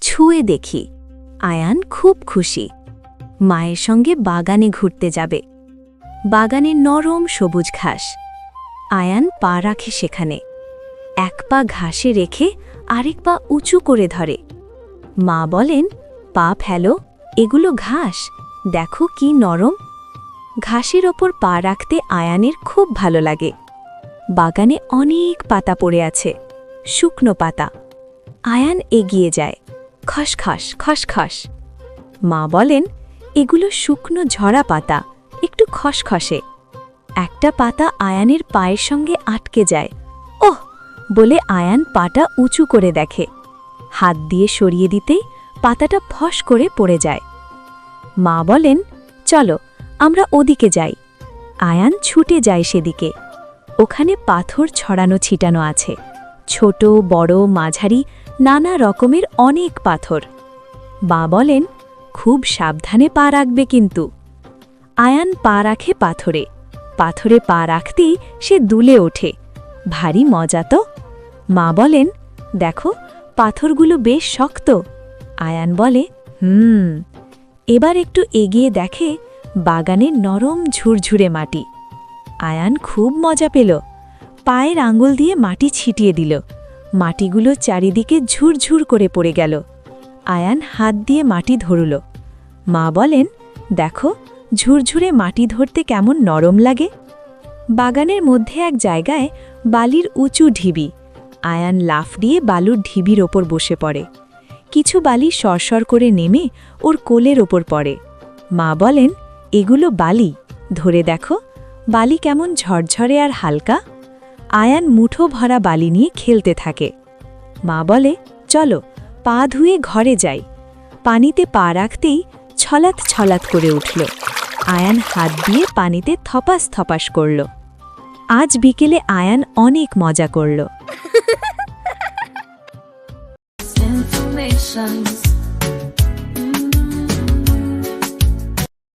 ছুঁয়ে দেখি। আয়ান খুব খুশি। মায়ের সঙ্গে বাগানে ঘুরতে যাবে। বাগানে নরম সবুজ ঘাস। আয়ান পা রাখে সেখানে। এক পা ঘাসে রেখে আরেক পা উঁচু করে ধরে। মা বলেন, পা ফেলো, এগুলো ঘাস। দেখো কি নরম। ঘাসের ওপর পা রাখতে আয়ানের খুব ভালো লাগে। বাগানে অনেক পাতা পড়ে আছে। শুকনো পাতা। আয়ান এগিয়ে যায়। খসখস খসখস মা বলেন, এগুলো শুকনো ঝরা পাতা, একটু খসখসে একটা পাতা আয়ানের পায়ের সঙ্গে আটকে যায়। ওহ! বলে আয়ান পাটা উঁচু করে দেখে। হাত দিয়ে সরিয়ে দিতেই পাতাটা ফস করে পড়ে যায়। মা বলেন, চলো, আমরা ওদিকে যাই। আয়ান ছুটে যায় সেদিকে। ওখানে পাথর ছড়ানো ছিটানো আছে। ছোট, বড়, মাঝারি, নানা রকমের অনেক পাথর। বা বলেন, খুব সাবধানে পা রাখবে কিন্তু। আয়ান পা রাখে পাথরে। পাথরে পা রাখতেই সে দুলে ওঠে। ভারী মজা তো। মা বলেন, দেখো, পাথরগুলো বেশ শক্ত। আয়ান বলে, হুম। এবার একটু এগিয়ে দেখে বাগানের নরম ঝুরঝুরে মাটি। আয়ান খুব মজা পেল। পায়ের আঙুল দিয়ে মাটি ছিটিয়ে দিল। মাটিগুলো চারিদিকে ঝুরঝুর করে পড়ে গেল। আয়ান হাত দিয়ে মাটি ধরল। মা বলেন, দেখো, ঝুরঝুরে মাটি ধরতে কেমন নরম লাগে। বাগানের মধ্যে এক জায়গায় বালির উঁচু ঢিবি। আয়ান লাফ দিয়ে বালুর ঢিবির ওপর বসে পড়ে। কিছু বালি সরসর করে নেমে ওর কোলের ওপর পড়ে। মা বলেন, এগুলো বালি। ধরে দেখো, বালি কেমন ঝরঝরে আর হালকা। আয়ান মুঠো ভরা বালি নিয়ে খেলতে থাকে। মা বলে, চলো, পা ধুয়ে ঘরে যাই। পানিতে পা রাখতেই ছলাত ছলাত করে উঠল। আয়ান হাত দিয়ে পানিতে থপাস থপাস করল। আজ বিকেলে আয়ান অনেক মজা করল.